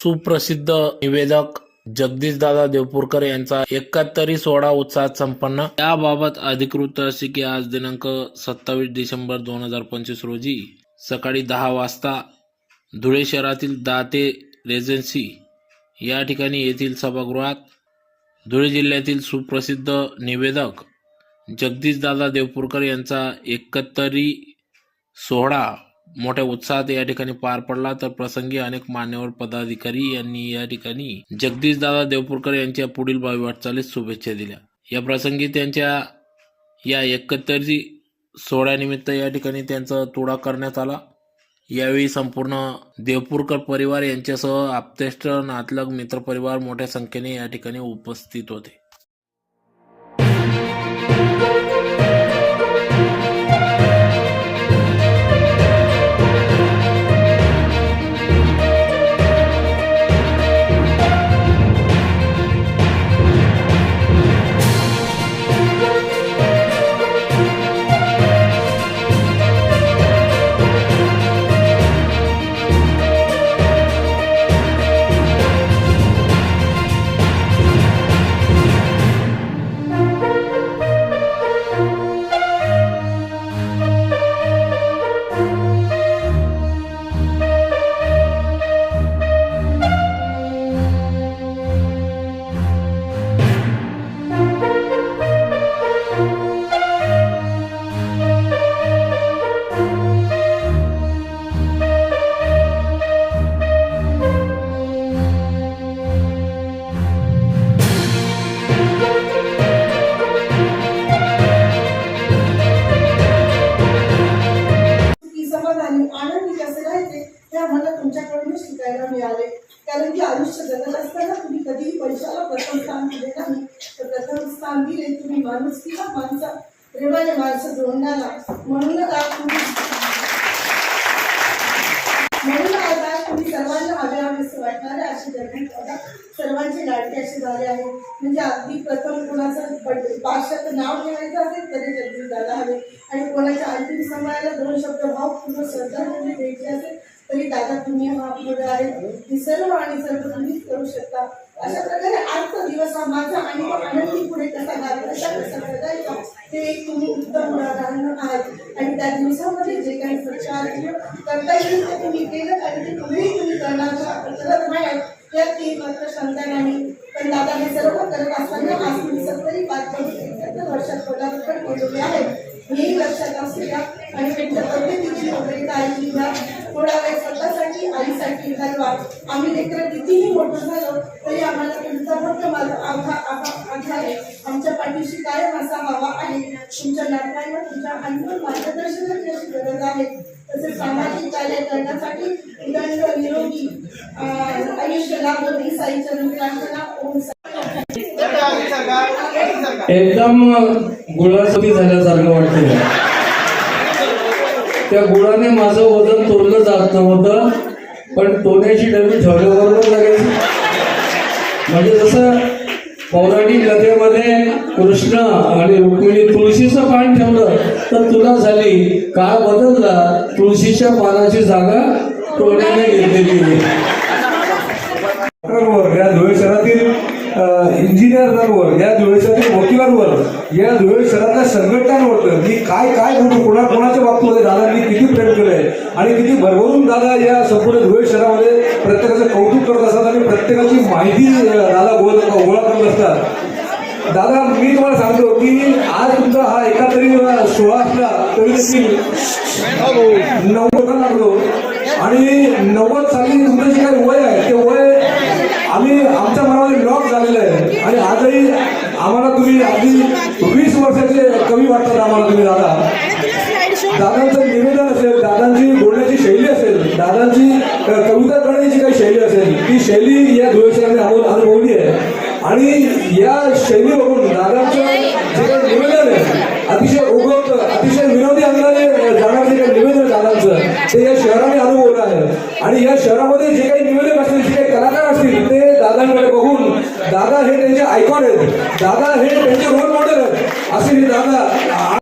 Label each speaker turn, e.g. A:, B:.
A: सुप्रसिद्ध निवेदक जगदीशदादा देवपूरकर यांचा एकाहत्तरी सोहळा उत्साहात संपन्न. याबाबत अधिकृत असे की आज दिनांक सत्तावीस डिसेंबर दोन हजार पंचवीस रोजी सकाळी दहा वाजता धुळे शहरातील दाते रेजन्सी या ठिकाणी येथील सभागृहात धुळे जिल्ह्यातील सुप्रसिद्ध निवेदक जगदीशदादा देवपूरकर यांचा एकाहत्तरी सोहळा मोठ्या उत्साहात या ठिकाणी पार पडला तर प्रसंगी अनेक मान्यवर पदाधिकारी यांनी या ठिकाणी जगदीशदादा देवपूरकर यांच्या पुढील भावी वाटचालीस शुभेच्छा दिल्या. या प्रसंगी त्यांच्या या एकाहत्तरी सोहळ्यानिमित्त या ठिकाणी त्यांचा तुडा करण्यात आला. यावेळी संपूर्ण देवपूरकर परिवार यांच्यासह आप्तेष्ट नातलग मित्रपरिवार मोठ्या संख्येने या ठिकाणी उपस्थित होते.
B: आम्हाला शिकायला मिळाले. कारण की आयुष्य जगत असताना तुम्ही कधीही पैशाला प्रथम स्थान दिले नाही. तर प्रथम स्थान दिले तुम्ही माणूस किंवा माणसा. प्रेमाने माणसं जोडण्याला म्हणूनच आज तुम्ही म्हणून आज आज तुम्ही सर्वांना हवे हवेसे वाटणारे असे जगण्यात बघा. सर्वांचे लाडके असे झाले आहे. म्हणजे अगदी प्रथम कोणाचं बड- नाव ठेवायचं असेल तरी जगदीश झाला हवे. आणि कोणाच्या अंतिम समयाला दोन शब्द भावपूर्ण श्रद्धांजली म्हणजे द्यायची असेल तरी दादा तुम्ही हा पुढे आहे. ती सर्व आणि सर्व तुम्हीच करू शकता. अशा प्रकारे आजचा दिवस हा माझा आणि आनंदी पुढे कसा घालवायचा कसा जगायचा ते एक तुम्ही उत्तम उदाहरण आहात. आणि त्या दिवसामध्ये जे काही प्रचार करता येईल ते तुम्ही केलं आणि ते तुम्ही तुम्ही करणार करत नाही ती मात्र शंका नाही. पण दादा हे सर्व करत असताना आज तुम्ही सत्तरी पाच एकाहत्तर वर्षात पदार्पण केलेले आहे. हेही लक्षात असू द्या आणि त्यांच्या तब्येतीची वगैरे काळजी घ्या थोडा वेळ स्वतःसाठी आईसाठी घालवा आम्ही लेकरं कितीही मोठं झालो तरी आम्हाला तुमचा फक्त माझा आधार आहे. आमच्या पाठीशी कायम असा हवा आहे. तुमच्या नाटकांना तुमच्या अनमोल मार्गदर्शनाची अशी गरज आहे. तसेच सामाजिक कार्य करण्यासाठी उदंड निरोगी आयुष्य लाभो ही साईच्या ओम
C: एकदम गुळासोबी झाल्यासारखं वाटतं त्या गुळाने माझं वजन तोडलं जात नव्हतं पण टोण्याची डबी ठेवल्याबरोबर लागेल. म्हणजे जसं पौराणिक कथेमध्ये कृष्ण आणि रुक्मिणी तुळशीचं पान ठेवलं तर तुला झाली. काळ बदलला? तुळशीच्या पानाची जागा टोण्याने घेतलेली
D: या धुळे शहरातील इंजिनियरांवर या धुळे या धुळे शहरातल्या संघटनांवर मी काय काय बोलू कोणा कोणाच्या बाबतीमध्ये दादांनी किती प्रेम केलंय? आणि किती भरभरून दादा या संपूर्ण धुळे शहरामध्ये प्रत्येकाचं कौतुक करत असतात आणि प्रत्येकाची माहिती दादा गोळा गोळा करत असतात. दादा मी तुम्हाला सांगतो की आज तुमचा हा एका तरी सोहळा असला तरी देखील नव्वद लागलो. आणि नव्वद साली तुमचं जे काही वय आहे ते वय आम्ही आमच्या मनामध्ये लॉक झालेलं आहे. आणि आजही आम्हाला तुम्ही अगदी वीस वर्षाचे कमी वाटतात आम्हाला तुम्ही दादा. दादांचं निवेदन असेल दादांची बोलण्याची शैली असेल दादांची कविता करण्याची काही शैली असेल ती शैली या धुळेश्वराने अनुभव अनुभवली आहे. आणि या शैलीवरून दादांचं जे काही निवेदन आहे अतिशय उगवत अतिशय विनोदी अंगाने जाणार जे काही निवेदन दादांचं ते या शहराने आहे. आणि या शहरामध्ये जे काही निवेदक असतील जे काही कलाकार असतील ते दादांकडे बघून दादा हे त्यांचे आयकॉन आहेत. दादा हे त्यांचे रोल मॉडेल आहेत. असे हे दादा